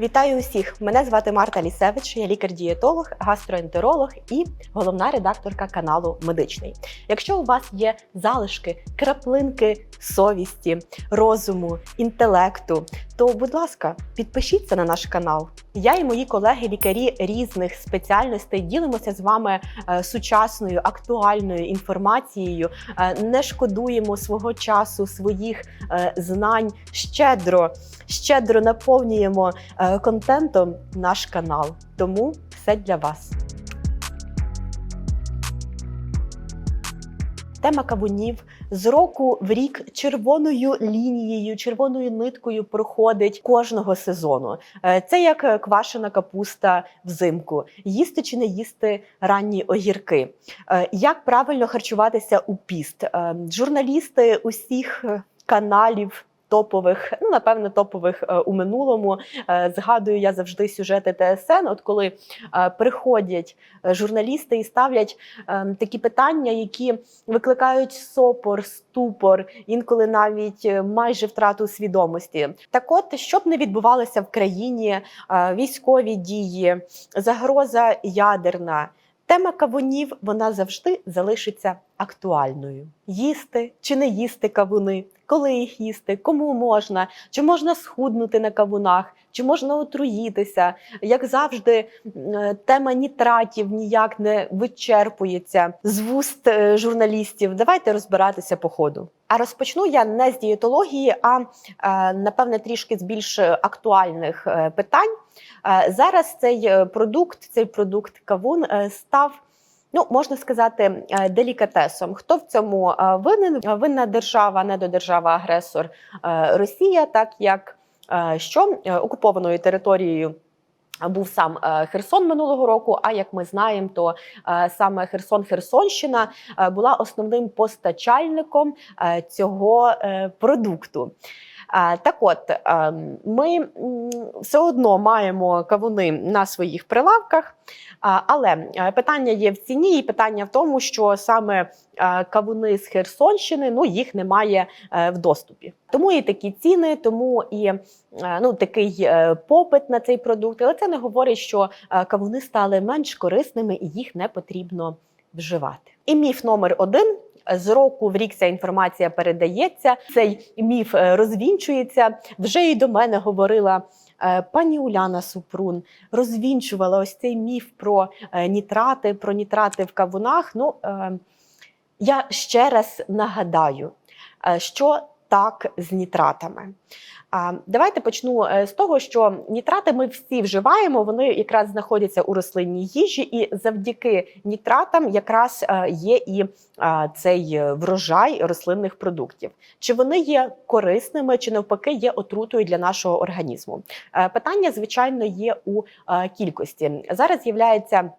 Вітаю усіх! Мене звати Марта Лісевич, я лікар-дієтолог, гастроентеролог і головна редакторка каналу Медичний. Якщо у вас є залишки, краплинки совісті, розуму, інтелекту, то, будь ласка, підпишіться на наш канал. Я і мої колеги-лікарі різних спеціальностей ділимося з вами е, сучасною актуальною інформацією, е, не шкодуємо свого часу, своїх е, знань щедро, щедро наповнюємо контентом наш канал. Тому все для вас. Тема кавунів з року в рік червоною лінією, червоною ниткою проходить кожного сезону. Е, Це як квашена капуста взимку. Їсти чи не їсти ранні огірки. Е, Як правильно харчуватися у піст? Е, Журналісти усіх каналів. Топових, ну напевно, топових е, у минулому Е, згадую я завжди сюжети ТСН. От коли е, приходять журналісти і ставлять такі питання, які викликають сопор, ступор, інколи навіть майже втрату свідомості. Так, от щоб не відбувалося в країні військові дії, загроза ядерна. Тема кавунів вона завжди залишиться актуальною: їсти чи не їсти кавуни, коли їх їсти, кому можна, чи можна схуднути на кавунах, чи можна отруїтися. Як завжди, е, тема нітратів ніяк не вичерпується з вуст е, журналістів. Давайте розбиратися по ходу. А розпочну я не з дієтології, а е, напевне трішки з більш актуальних питань. Зараз цей продукт, цей продукт кавун став. Ну, можна сказати, е, делікатесом. Хто в цьому е, винен? Винна держава, недодержава-агресор е, Росія, так як що окупованою територією. Був сам Херсон минулого року. А як ми знаємо, то саме Херсон Херсонщина е, була основним постачальником цього продукту. Так от е, ми все одно маємо кавуни на своїх прилавках, але е, питання є в ціні, і питання в тому, що саме е, кавуни з Херсонщини ну їх немає е, в доступі. Тому і такі ціни, тому і ну такий попит на цей продукт. Але це не говорить, що кавуни стали менш корисними і їх не потрібно вживати. І міф номер один. З року в рік ця інформація передається. Цей міф е, розвінчується. Вже і до мене говорила е, пані Уляна Супрун, розвінчувала ось цей міф про е, нітрати, про нітрати в кавунах. Ну я ще раз нагадаю, що так з нітратами. Давайте почну е, з того, що нітрати ми всі вживаємо, вони якраз знаходяться у рослинній їжі, і завдяки нітратам якраз е, є і цей е, врожай рослинних продуктів. Чи вони є корисними, чи навпаки є отрутою для нашого організму? Питання, звичайно, є у кількості. Зараз з'являється.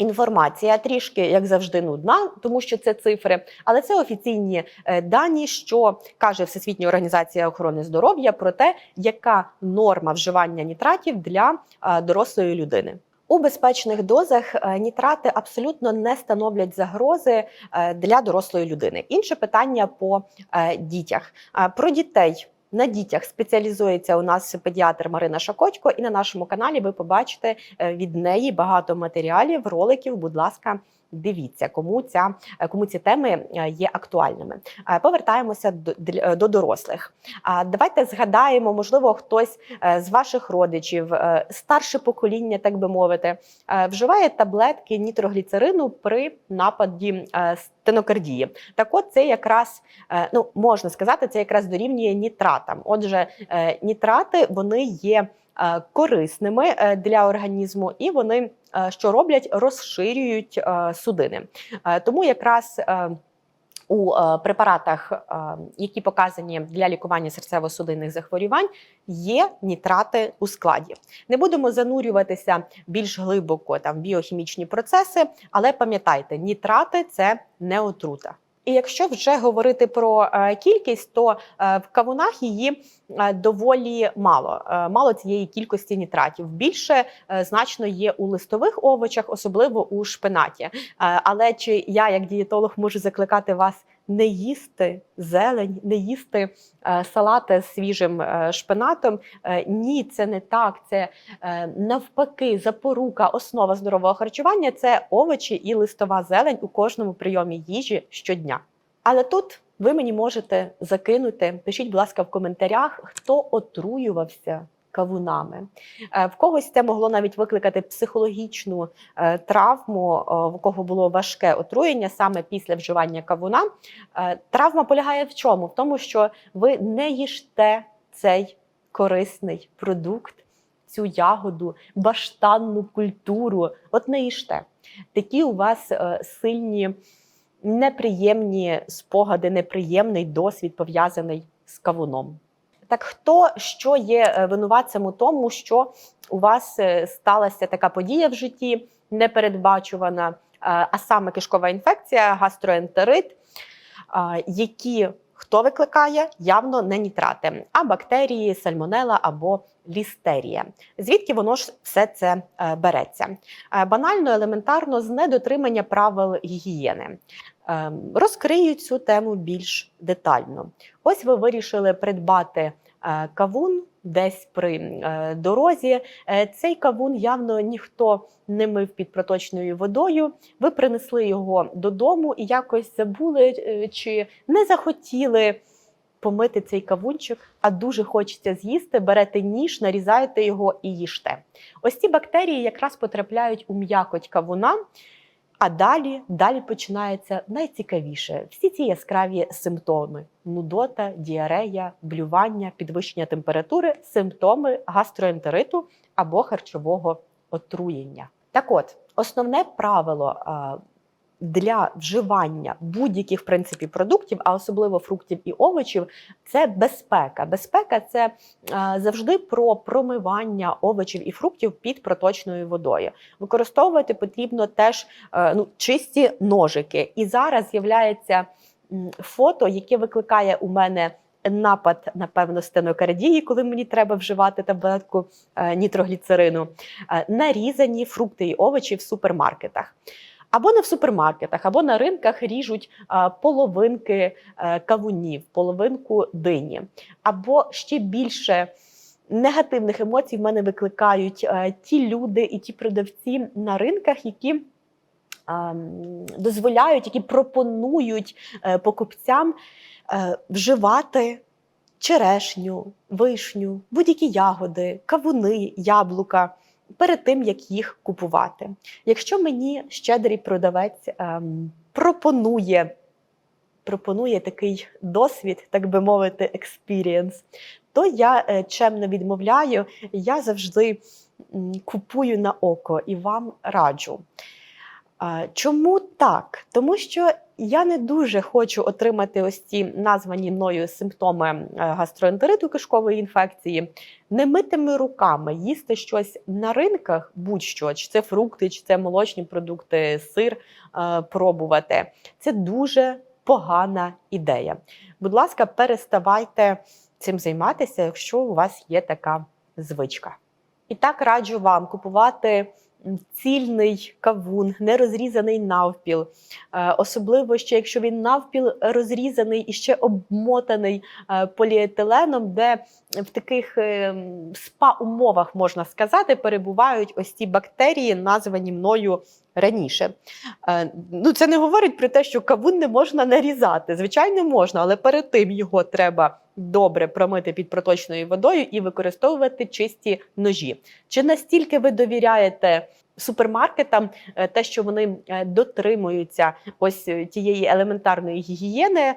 Інформація трішки, як завжди, нудна, тому що це цифри, але це офіційні е, дані, що каже Всесвітня організація охорони здоров'я про те, яка норма вживання нітратів для е, дорослої людини. У безпечних дозах е, нітрати абсолютно не становлять загрози для дорослої людини. Інше питання по дітях. Про дітей на дітях спеціалізується у нас педіатр Марина Шакотько, і на нашому каналі ви побачите е, від неї багато матеріалів, роликів. Будь ласка. Дивіться, кому ця е, кому ці теми е, є актуальними. Е, Повертаємося до, до дорослих. Давайте згадаємо, можливо, хтось з ваших родичів, старше покоління, так би мовити, вживає таблетки нітрогліцерину при нападі стенокардії. Так, от це якраз ну можна сказати, це якраз дорівнює нітратам. Отже, нітрати вони є корисними е, для організму, і вони е, що роблять, розширюють е, судини. Е, Тому якраз е, у е, препаратах, е, які показані для лікування серцево-судинних захворювань, є нітрати у складі. Не будемо занурюватися більш глибоко там в біохімічні процеси, але пам'ятайте, нітрати це не отрута. І якщо вже говорити про е, кількість, то е, в кавунах її е, доволі мало. Мало цієї кількості нітратів. Більше значно є у листових овочах, особливо у шпинаті. Але чи я, як дієтолог, можу закликати вас не їсти зелень, не їсти е, салати з свіжим е, шпинатом. Е, ні, це не так. Це навпаки запорука, основа здорового харчування це овочі і листова зелень у кожному прийомі їжі щодня. Але тут ви мені можете закинути, пишіть, будь ласка, в коментарях, хто отруювався кавунами. Е, В когось це могло навіть викликати психологічну е, травму, е, в кого було важке отруєння саме після вживання кавуна. Травма полягає в чому? В тому, що ви не їжте цей корисний продукт, цю ягоду, баштанну культуру. От не їжте. Такі у вас сильні, неприємні спогади, неприємний досвід пов'язаний з кавуном. Так хто що є е, винуватцем у тому, що у вас е, сталася така подія в житті непередбачувана, е, а саме кишкова інфекція, гастроентерит, які хто викликає явно не нітрати, а бактерії, сальмонела або лістерія. Звідки воно ж все це береться? Банально, елементарно, з недотримання правил гігієни. Е, Розкрию цю тему більш детально. Ось ви вирішили придбати е, кавун десь при е, дорозі. Е, Цей кавун явно ніхто не мив під проточною водою. Ви принесли його додому і якось забули чи не захотіли помити цей кавунчик, а дуже хочеться з'їсти. Берете ніж, нарізаєте його і їжте. Ось ці бактерії якраз потрапляють у м'якоть кавуна. А далі, далі починається найцікавіше. Всі ці яскраві симптоми: нудота, діарея, блювання, підвищення температури, симптоми гастроентериту або харчового отруєння. Так от, основне правило для вживання будь-яких в принципі продуктів, а особливо фруктів і овочів, це безпека. Безпека це а, завжди про промивання овочів і фруктів під проточною водою. Використовувати потрібно теж е, ну, чисті ножики. І зараз з'являється фото, яке викликає у мене. Напад, напевно, стенокардії, коли мені треба вживати таблетку е, нітрогліцерину, е, нарізані фрукти і овочі в супермаркетах. Або не в супермаркетах, або на ринках ріжуть половинки е, кавунів, половинку дині. Або ще більше негативних емоцій в мене викликають е, ті люди і ті продавці на ринках, які дозволяють, які пропонують е, покупцям вживати черешню, вишню, будь-які ягоди, кавуни, яблука. Перед тим як їх купувати. Якщо мені щедрий продавець ем, пропонує, пропонує такий досвід, так би мовити, експірієнс, то я е, чемно відмовляю, я завжди м, купую на око і вам раджу. Чому так? Тому що я не дуже хочу отримати ось ці названі мною симптоми е, гастроентериту кишкової інфекції, немитими руками їсти щось на ринках, будь-що, чи це фрукти, чи це молочні продукти, сир е, пробувати. Це дуже погана ідея. Будь ласка, переставайте цим займатися, якщо у вас є така звичка. І так раджу вам купувати цільний кавун, не розрізаний навпіл. Е, Особливо ще якщо він навпіл розрізаний і ще обмотаний е, поліетиленом, де в таких е, спа-умовах, можна сказати, перебувають ось ці бактерії, названі мною раніше. Е, Ну, це не говорить про те, що кавун не можна нарізати. Звичайно, можна, але перед тим його треба добре промити під проточною водою і використовувати чисті ножі. Чи настільки ви довіряєте супермаркетам, е, те, що вони е, дотримуються ось тієї елементарної гігієни,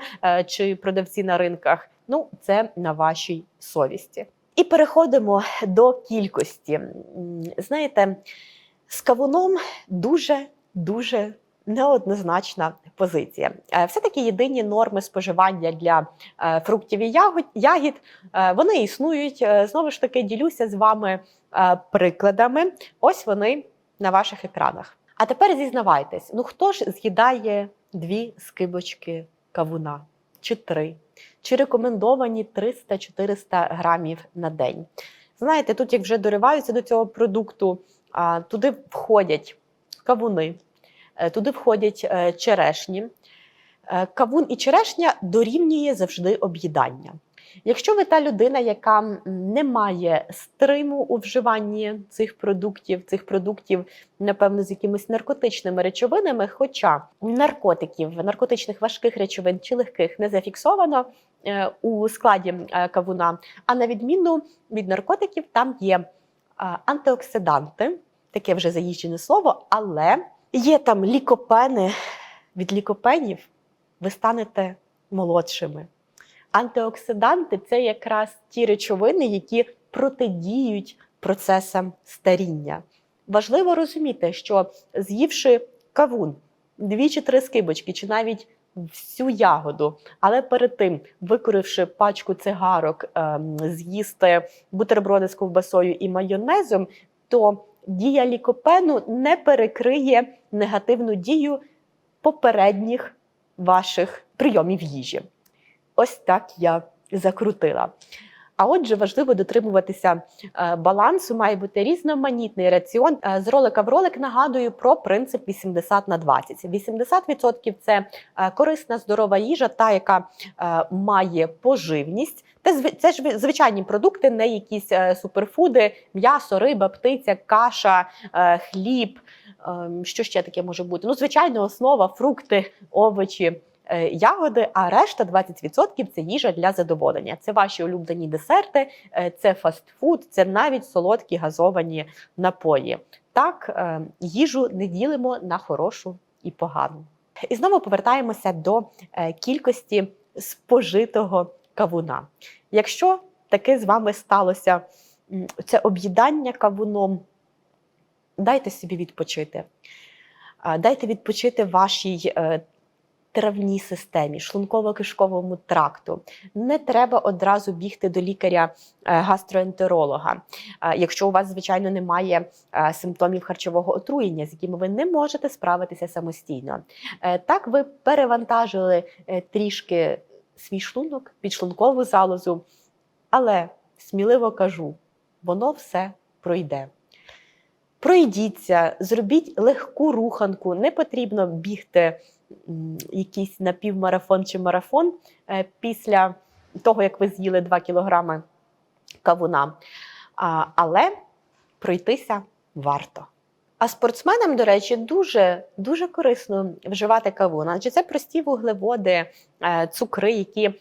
чи продавці на ринках? Ну, це на вашій совісті. І переходимо до кількості. Знаєте, з кавуном дуже дуже неоднозначна позиція. Е, Все-таки єдині норми споживання для е, фруктів і ягід е, вони існують. Знову ж таки, ділюся з вами прикладами. Ось вони на ваших екранах. А тепер зізнавайтесь: ну хто ж з'їдає дві скибочки кавуна чи три? Чи рекомендовані 300-400 грамів на день? Знаєте, тут як вже дориваються до цього продукту, туди входять кавуни, е, туди входять е, черешні, Е, Кавун і черешня дорівнює завжди об'їдання. Якщо ви та людина, яка не має стриму у вживанні цих продуктів, цих продуктів, напевно, з якимись наркотичними речовинами, хоча наркотиків, наркотичних важких речовин чи легких не зафіксовано у складі кавуна, а на відміну від наркотиків, там є антиоксиданти, таке вже заїжджене слово, але є там лікопени. Від лікопенів ви станете молодшими. Антиоксиданти це якраз ті речовини, які протидіють процесам старіння. Важливо розуміти, що з'ївши кавун, дві чи три скибочки, чи навіть всю ягоду, але перед тим, викоривши пачку цигарок, ем, з'їсти бутерброди з ковбасою і майонезом, то дія лікопену не перекриє негативну дію попередніх ваших прийомів їжі. Ось так я закрутила. А отже, важливо дотримуватися е, балансу, має бути різноманітний раціон. Е, З ролика в ролик нагадую про принцип 80 на 20. 80% – це е, корисна здорова їжа, та яка має поживність. Це, ж звичайні продукти, не якісь суперфуди, м'ясо, риба, птиця, каша, хліб. Ем, Що ще таке може бути? Ну, звичайно, основа, фрукти, овочі, ягоди, а решта 20% це їжа для задоволення. Це ваші улюблені десерти, е, це фастфуд, це навіть солодкі газовані напої. Так, е, їжу не ділимо на хорошу і погану. І знову повертаємося до е, кількості спожитого кавуна. Якщо таке з вами сталося, це об'їдання кавуном, дайте собі відпочити. Дайте відпочити вашій е, травній системі, шлунково-кишковому тракту. Не треба одразу бігти до лікаря-гастроентеролога, якщо у вас, звичайно, немає е, симптомів харчового отруєння, з якими ви не можете справитися самостійно. Е, Так, ви перевантажили е, трішки свій шлунок, підшлункову залозу, але сміливо кажу, воно все пройде. Пройдіться, зробіть легку руханку, не потрібно бігти якийсь напівмарафон чи марафон е, після того, як ви з'їли 2 кілограми кавуна. Але пройтися варто. А спортсменам, до речі, дуже, дуже корисно вживати кавун, адже це прості вуглеводи, е, цукри, які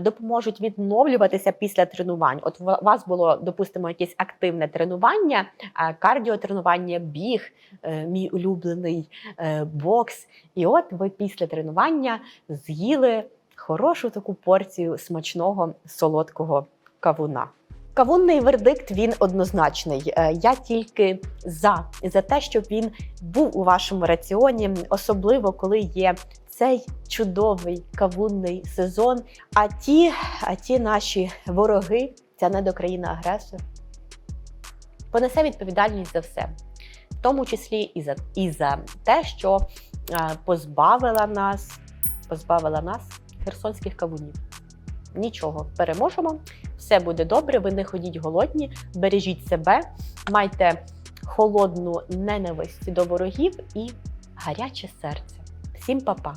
допоможуть відновлюватися після тренувань. От у вас було, допустимо, якесь активне тренування, е, кардіотренування, біг, е, мій улюблений е, бокс. І от ви після тренування з'їли хорошу таку порцію смачного солодкого кавуна. Кавунний вердикт він однозначний. Е, Я тільки за за те, щоб він був у вашому раціоні, особливо коли є цей чудовий кавунний сезон. А ті, а ті наші вороги, ця недокраїна-агресор, понесе відповідальність за все, в тому числі і за, і за те, що е, позбавила нас, позбавила нас херсонських кавунів. Нічого, переможемо, все буде добре. Ви не ходіть голодні, бережіть себе, майте холодну ненависть до ворогів і гаряче серце. Всім па-па!